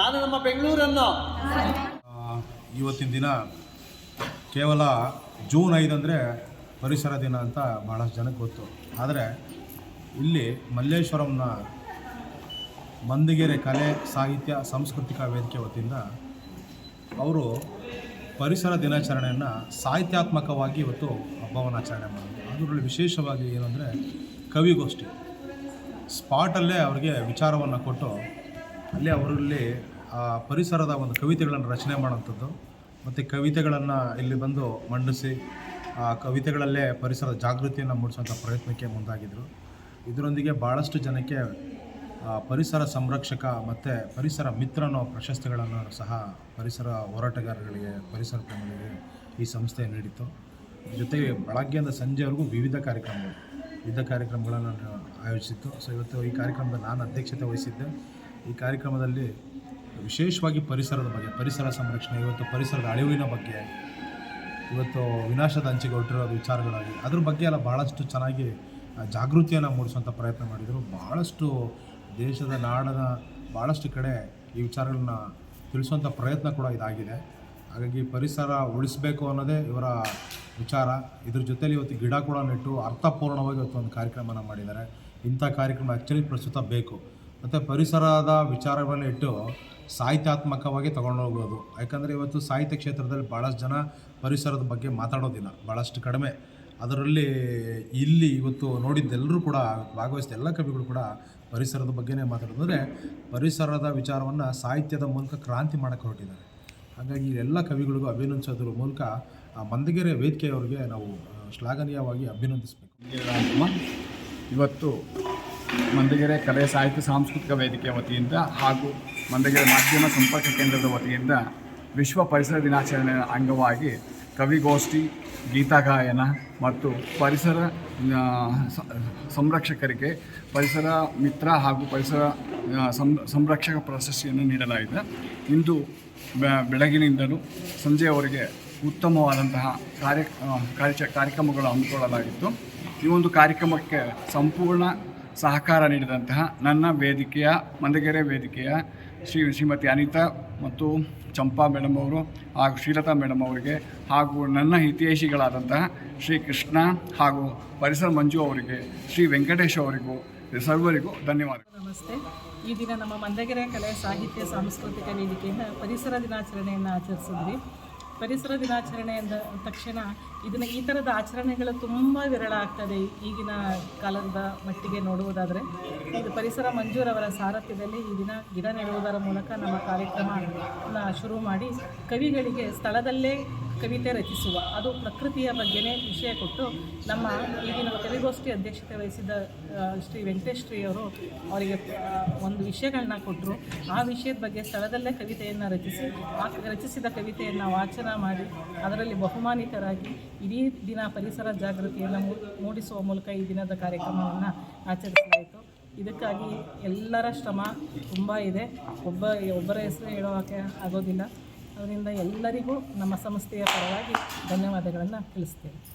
ನಾನು ನಮ್ಮ ಬೆಂಗಳೂರನ್ನು. ಇವತ್ತಿನ ದಿನ ಕೇವಲ ಜೂನ್ ಐದು ಅಂದರೆ ಪರಿಸರ ದಿನ ಅಂತ ಭಾಳಷ್ಟು ಜನಕ್ಕೆ ಗೊತ್ತು. ಆದರೆ ಇಲ್ಲಿ ಮಲ್ಲೇಶ್ವರಂನ ಮಂದಿಗೆರೆ ಕಲೆ, ಸಾಹಿತ್ಯ, ಸಾಂಸ್ಕೃತಿಕ ವೇದಿಕೆ ವತಿಯಿಂದ ಅವರು ಪರಿಸರ ದಿನಾಚರಣೆಯನ್ನು ಸಾಹಿತ್ಯಾತ್ಮಕವಾಗಿ ಇವತ್ತು ಹಬ್ಬವನ್ನು ಆಚರಣೆ ಮಾಡಿದ್ರು. ಅದರಲ್ಲಿ ವಿಶೇಷವಾಗಿ ಏನು ಅಂದರೆ ಕವಿಗೋಷ್ಠಿ. ಸ್ಪಾಟಲ್ಲೇ ಅವ್ರಿಗೆ ವಿಚಾರವನ್ನು ಕೊಟ್ಟು ಅಲ್ಲಿ ಅವರಲ್ಲಿ ಆ ಪರಿಸರದ ಒಂದು ಕವಿತೆಗಳನ್ನು ರಚನೆ ಮಾಡೋಂಥದ್ದು ಮತ್ತು ಕವಿತೆಗಳನ್ನು ಇಲ್ಲಿ ಬಂದು ಮಂಡಿಸಿ, ಆ ಕವಿತೆಗಳಲ್ಲೇ ಪರಿಸರ ಜಾಗೃತಿಯನ್ನು ಮೂಡಿಸುವಂಥ ಪ್ರಯತ್ನಕ್ಕೆ ಮುಂದಾಗಿದ್ದರು ಇದರೊಂದಿಗೆ ಭಾಳಷ್ಟು ಜನಕ್ಕೆ ಪರಿಸರ ಸಂರಕ್ಷಕ ಮತ್ತು ಪರಿಸರ ಮಿತ್ರ ಅನ್ನೋ ಪ್ರಶಸ್ತಿಗಳನ್ನು ಸಹ ಪರಿಸರ ಹೋರಾಟಗಾರರಿಗೆ, ಪರಿಸರ ಪ್ರೇಮಿಗಳಿಗೆ ಈ ಸಂಸ್ಥೆ ನೀಡಿತು ಜೊತೆಗೆ ಬೆಳಗ್ಗೆಯಿಂದ ಸಂಜೆವರೆಗೂ ವಿವಿಧ ಕಾರ್ಯಕ್ರಮಗಳು. ವಿವಿಧ ಕಾರ್ಯಕ್ರಮಗಳನ್ನು ಆಯೋಜಿಸಿತ್ತು. ಸೊ ಇವತ್ತು ಈ ಕಾರ್ಯಕ್ರಮದ ನಾನು ಅಧ್ಯಕ್ಷತೆ ವಹಿಸಿದ್ದೆ. ಈ ಕಾರ್ಯಕ್ರಮದಲ್ಲಿ ವಿಶೇಷವಾಗಿ ಪರಿಸರದ ಬಗ್ಗೆ, ಪರಿಸರ ಸಂರಕ್ಷಣೆ, ಇವತ್ತು ಪರಿಸರದ ಅಳಿವಿನ ಬಗ್ಗೆ, ಇವತ್ತು ವಿನಾಶದ ಅಂಚಿಗೆ ಹೊರಟಿರೋದು ವಿಚಾರಗಳಾಗಿ, ಅದ್ರ ಬಗ್ಗೆ ಎಲ್ಲ ಭಾಳಷ್ಟು ಚೆನ್ನಾಗಿ ಜಾಗೃತಿಯನ್ನು ಮೂಡಿಸುವಂಥ ಪ್ರಯತ್ನ ಮಾಡಿದರು. ಭಾಳಷ್ಟು ದೇಶದ ನಾಡನ ಭಾಳಷ್ಟು ಕಡೆ ಈ ವಿಚಾರಗಳನ್ನ ತಿಳಿಸುವಂಥ ಪ್ರಯತ್ನ ಕೂಡ ಇದಾಗಿದೆ. ಹಾಗಾಗಿ ಪರಿಸರ ಉಳಿಸಬೇಕು ಅನ್ನೋದೇ ಇವರ ವಿಚಾರ. ಇದ್ರ ಜೊತೆಲಿ ಇವತ್ತು ಗಿಡ ಕೂಡ ನೆಟ್ಟು ಅರ್ಥಪೂರ್ಣವಾಗಿ ಇವತ್ತು ಒಂದು ಕಾರ್ಯಕ್ರಮನ ಮಾಡಿದ್ದಾರೆ. ಇಂಥ ಕಾರ್ಯಕ್ರಮ ಆ್ಯಕ್ಚುಲಿ ಪ್ರಸ್ತುತ ಬೇಕು. ಮತ್ತು ಪರಿಸರದ ವಿಚಾರಗಳನ್ನ ಇಟ್ಟು ಸಾಹಿತ್ಯಾತ್ಮಕವಾಗಿ ತಗೊಂಡು ಹೋಗೋದು. ಯಾಕಂದರೆ ಇವತ್ತು ಸಾಹಿತ್ಯ ಕ್ಷೇತ್ರದಲ್ಲಿ ಭಾಳಷ್ಟು ಜನ ಪರಿಸರದ ಬಗ್ಗೆ ಮಾತಾಡೋದಿಲ್ಲ. ಭಾಳಷ್ಟು ಕಡಿಮೆ. ಅದರಲ್ಲಿ ಇಲ್ಲಿ ಇವತ್ತು ನೋಡಿದ್ದೆಲ್ಲರೂ ಕೂಡ ಭಾಗವಹಿಸಿದ ಎಲ್ಲ ಕವಿಗಳು ಕೂಡ ಪರಿಸರದ ಬಗ್ಗೆನೇ ಮಾತಾಡೋದಂದರೆ ಪರಿಸರದ ವಿಚಾರವನ್ನು ಸಾಹಿತ್ಯದ ಮೂಲಕ ಕ್ರಾಂತಿ ಮಾಡೋಕ್ಕೆ ಹೊರಟಿದ್ದಾರೆ. ಹಾಗಾಗಿ ಎಲ್ಲ ಕವಿಗಳಿಗೂ ಅಭಿನಂದಿಸೋದ್ರ ಮೂಲಕ ಮಂದಗೆರೆ ವೇದಿಕೆಯವರಿಗೆ ನಾವು ಶ್ಲಾಘನೀಯವಾಗಿ ಅಭಿನಂದಿಸಬೇಕು. ಇವತ್ತು ಮಂದಗೆರೆ ಕಲೆ ಸಾಹಿತ್ಯ ಸಾಂಸ್ಕೃತಿಕ ವೇದಿಕೆಯ ವತಿಯಿಂದ ಹಾಗೂ ಮಂದಗೆರೆ ಮಾಧ್ಯಮ ಸಂಪರ್ಕ ಕೇಂದ್ರದ ವತಿಯಿಂದ ವಿಶ್ವ ಪರಿಸರ ದಿನಾಚರಣೆಯ ಅಂಗವಾಗಿ ಕವಿಗೋಷ್ಠಿ ಗೀತಗಾಯನ ಮತ್ತು ಪರಿಸರ ಸಂರಕ್ಷಕರಿಗೆ ಪರಿಸರ ಮಿತ್ರ ಹಾಗೂ ಪರಿಸರ ಸಂರಕ್ಷಕ ಪ್ರಶಸ್ತಿಯನ್ನು ನೀಡಲಾಗಿದೆ. ಇಂದು ಬೆಳಗಿನಿಂದಲೂ ಸಂಜೆಯವರೆಗೆ ಉತ್ತಮವಾದಂತಹ ಕಾರ್ಯ ಕಾರ್ಯ, ಕಾರ್ಯಕ್ರಮಗಳು ಹಮ್ಮಿಕೊಳ್ಳಲಾಗಿತ್ತು. ಈ ಒಂದು ಕಾರ್ಯಕ್ರಮಕ್ಕೆ ಸಂಪೂರ್ಣ ಸಹಕಾರ ನೀಡಿದಂತಹ ನನ್ನ ವೇದಿಕೆಯ, ಮಂದಗೆರೆ ವೇದಿಕೆಯ ಶ್ರೀ ಶ್ರೀಮತಿ ಅನಿತಾ ಮತ್ತು ಚಂಪಾ ಮೇಡಮ್ ಅವರು ಹಾಗೂ ಶ್ರೀಲತಾ ಮೇಡಮ್ ಅವರಿಗೆ ಹಾಗೂ ನನ್ನ ಹಿತೈಷಿಗಳಾದಂತಹ ಶ್ರೀ ಕೃಷ್ಣ ಹಾಗೂ ಪರಿಸರ ಮಂಜು ಅವರಿಗೆ, ಶ್ರೀ ವೆಂಕಟೇಶ್ ಅವರಿಗೂ, ಸರ್ವರಿಗೂ ಧನ್ಯವಾದಗಳು. ನಮಸ್ತೆ. ಈ ದಿನ ನಮ್ಮ ಮಂದಗೆರೆ ಕಲೆ ಸಾಹಿತ್ಯ ಸಾಂಸ್ಕೃತಿಕ ವೇದಿಕೆಯಿಂದ ಪರಿಸರ ದಿನಾಚರಣೆಯನ್ನು ಆಚರಿಸಿದ್ವಿ. ಪರಿಸರ ದಿನಾಚರಣೆ ಅಂದ ತಕ್ಷಣ ಇದನ್ನು ಈ ಥರದ ಆಚರಣೆಗಳು ತುಂಬ ವಿರಳ ಆಗ್ತದೆ ಈಗಿನ ಕಾಲದ ಮಟ್ಟಿಗೆ ನೋಡುವುದಾದರೆ. ಇದು ಪರಿಸರ ಮಂಜೂರವರ ಸಾರಥ್ಯದಲ್ಲಿ ಈ ದಿನ ಗಿಡ ನೆಡುವುದರ ಮೂಲಕ ನಮ್ಮ ಕಾರ್ಯಕ್ರಮ ಶುರು ಮಾಡಿ ಕವಿಗಳಿಗೆ ಸ್ಥಳದಲ್ಲೇ ಕವಿತೆ ರಚಿಸುವ, ಅದು ಪ್ರಕೃತಿಯ ಬಗ್ಗೆನೇ ವಿಷಯ ಕೊಟ್ಟು ನಮ್ಮ ಈಗಿನ ಕವಿಗೋಷ್ಠಿ ಅಧ್ಯಕ್ಷತೆ ವಹಿಸಿದ ಶ್ರೀ ವೆಂಕಟೇಶ್ ಶ್ರೀ ಅವರು ಅವರಿಗೆ ಒಂದು ವಿಷಯಗಳನ್ನ ಕೊಟ್ಟರು ಆ ವಿಷಯದ ಬಗ್ಗೆ ಸ್ಥಳದಲ್ಲೇ ಕವಿತೆಯನ್ನು ರಚಿಸಿ, ಆ, ರಚಿಸಿದ ಕವಿತೆಯನ್ನು ವಾಚನ ಮಾಡಿ ಅದರಲ್ಲಿ ಬಹುಮಾನಿತರಾಗಿ ಇಡೀ ದಿನ ಪರಿಸರ ಜಾಗೃತಿಯನ್ನು ಮೂಡಿಸುವ ಮೂಲಕ ಈ ದಿನದ ಕಾರ್ಯಕ್ರಮವನ್ನು ಆಚರಿಸಲಾಯಿತು. ಇದಕ್ಕಾಗಿ ಎಲ್ಲರ ಶ್ರಮ ತುಂಬ ಇದೆ. ಒಬ್ಬ, ಒಬ್ಬರ ಹೆಸರು ಹೇಳೋಕೆ ಆಗೋದಿಲ್ಲ. ಅದರಿಂದ ಎಲ್ಲರಿಗೂ ನಮ್ಮ ಸಂಸ್ಥೆಯ ಪರವಾಗಿ ಧನ್ಯವಾದಗಳನ್ನು ತಿಳಿಸ್ತೇವೆ